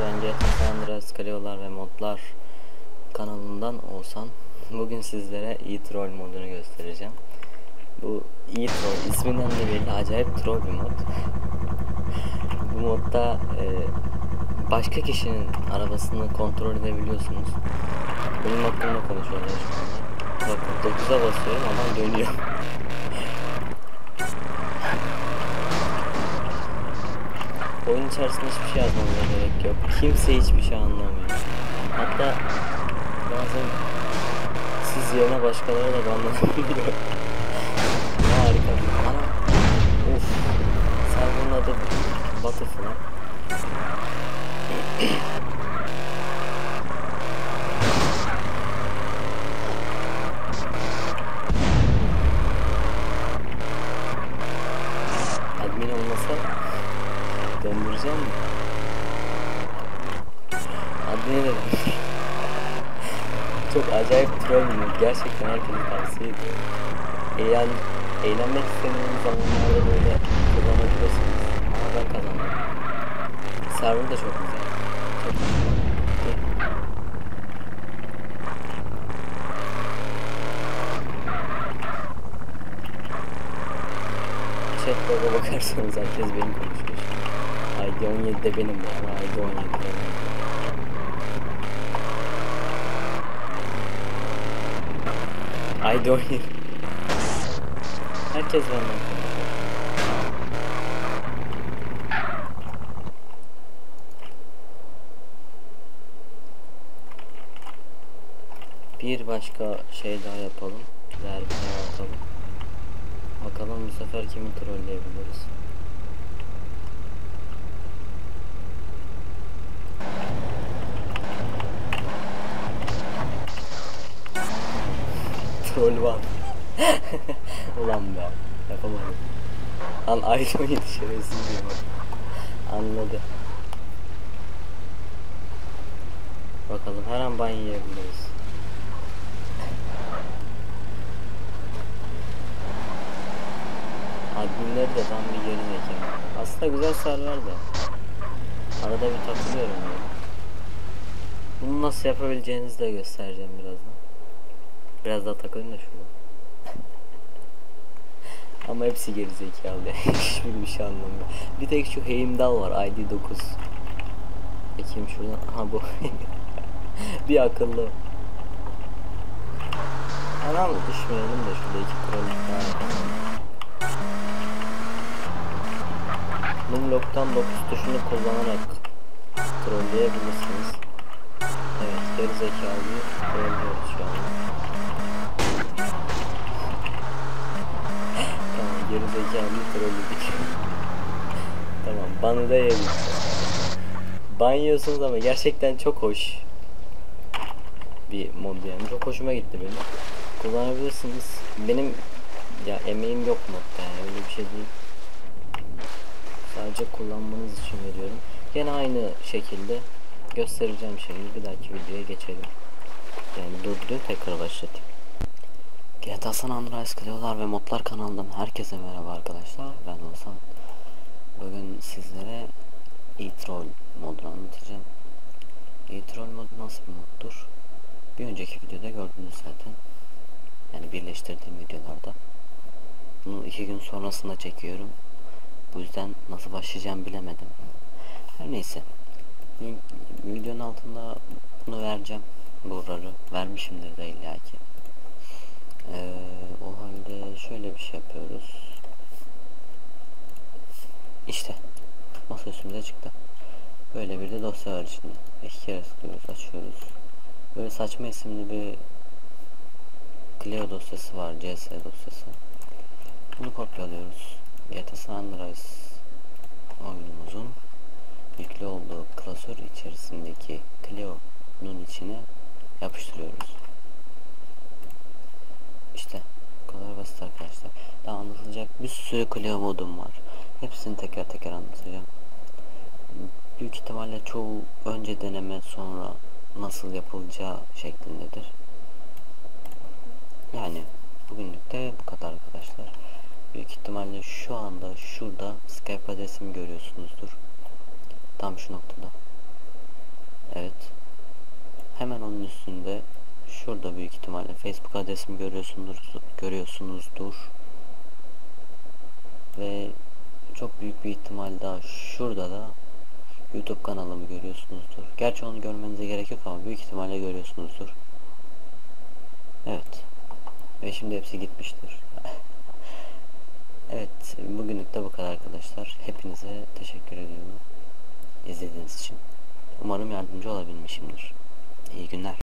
ben GTA San Andreas Kaliolar ve Modlar kanalından Oğuzhan. Bugün sizlere e-troll modunu göstereceğim. Bu e-troll isminden de belli acayip troll bir mod. Bu modda e, başka kişinin arabasını kontrol edebiliyorsunuz. Benim hakkımda konuşuyorlar şu anda. Bakın 9'a basıyorum ama dönüyor. Oyun içerisinde hiçbir şey yazmamaya gerek yok. Kimse hiçbir şey anlamıyor. Hatta bazen siz yerine başkaları da anlamıyor. Harika bir ana. Of. Server'ın adı Butterfly. Döndür. Çok acayip troll mod. Gerçekten herkese tavsiye ediyorum. Eğlen, eğlenmek istediğiniz zamanlarda böyle kullanabilirsiniz. Ama ben kazandım. Server da çok güzel. Çok güzel. Chat'lere bakarsanız herkes benim konuşuyor. ID 17'de benim bu ama ID 17'de benim. ID 17. Herkes benden. Bir başka şey daha yapalım. Derbi atalım. Bakalım bu sefer kimi trolleyebiliriz. Troll var. Ulan be. Yapamadım. Lan ayrı mıydı şerefsiz bak. Anladı. Bakalım her an ban yiyebiliriz. Adminleri de tam bir geri zekalı. Aslında güzel server de. Arada bir takılıyorum böyle. Bunu nasıl yapabileceğinizi de göstereceğim birazdan. Biraz daha takılayım da şurada. Ama hepsi geri zekalı. Hiçbir bir şey anlamıyor. Bir tek şu Heimdall var ID 9. Bakayım şuradan. Aha bu. bir akıllı. Hemen düşmeyelim de şurada iki kronik daha. Numlock'tan 9 tuşunu kullanarak trolleyebilirsiniz. Evet, geri trollüyoruz şu anda. Geri trolledik. tamam, banı da yedik. Ban ama gerçekten çok hoş bir mod yani. Çok hoşuma gitti benim. Kullanabilirsiniz. Benim ya emeğim yok modda yani öyle bir şey değil. Sadece kullanmanız için veriyorum. Yine aynı şekilde göstereceğim şimdi. Bir dahaki videoya geçelim. Yani durdu tekrar başlatayım. GTA San Andreas Clio'lar ve Modlar kanalından herkese merhaba arkadaşlar. Ben Oğuzhan. Bugün sizlere e-troll modunu anlatacağım. E-troll modu nasıl bir moddur? Bir önceki videoda gördünüz zaten. Yani birleştirdiğim videolarda. Bunu iki gün sonrasında çekiyorum. Bu yüzden nasıl başlayacağım bilemedim. Her neyse. Videonun altında bunu vereceğim. Buraları vermişimdir de illaki. Ee, o halde şöyle bir şey yapıyoruz. İşte masa üstümüze çıktı. Böyle bir de dosya var içinde. İki kere tıklıyoruz, açıyoruz. Böyle saçma isimli bir Clio dosyası var, CS dosyası. Bunu kopyalıyoruz. GTA San oyunumuzun yüklü olduğu klasör içerisindeki Clio'nun içine yapıştırıyoruz. İşte bu kadar basit arkadaşlar. Daha anlatılacak bir sürü Clio modum var. Hepsini teker teker anlatacağım. Büyük ihtimalle çoğu önce deneme sonra nasıl yapılacağı şeklindedir. Yani bugünlük de bu kadar arkadaşlar. Büyük ihtimalle şu anda şurada Skype adresimi görüyorsunuzdur. Tam şu noktada. Evet. Şurada büyük ihtimalle Facebook adresimi görüyorsunuz görüyorsunuzdur. Ve çok büyük bir ihtimal daha şurada da YouTube kanalımı görüyorsunuzdur. Gerçi onu görmenize gerek yok ama büyük ihtimalle görüyorsunuzdur. Evet. Ve şimdi hepsi gitmiştir. evet, bugünlük de bu kadar arkadaşlar. Hepinize teşekkür ediyorum izlediğiniz için. Umarım yardımcı olabilmişimdir. İyi günler.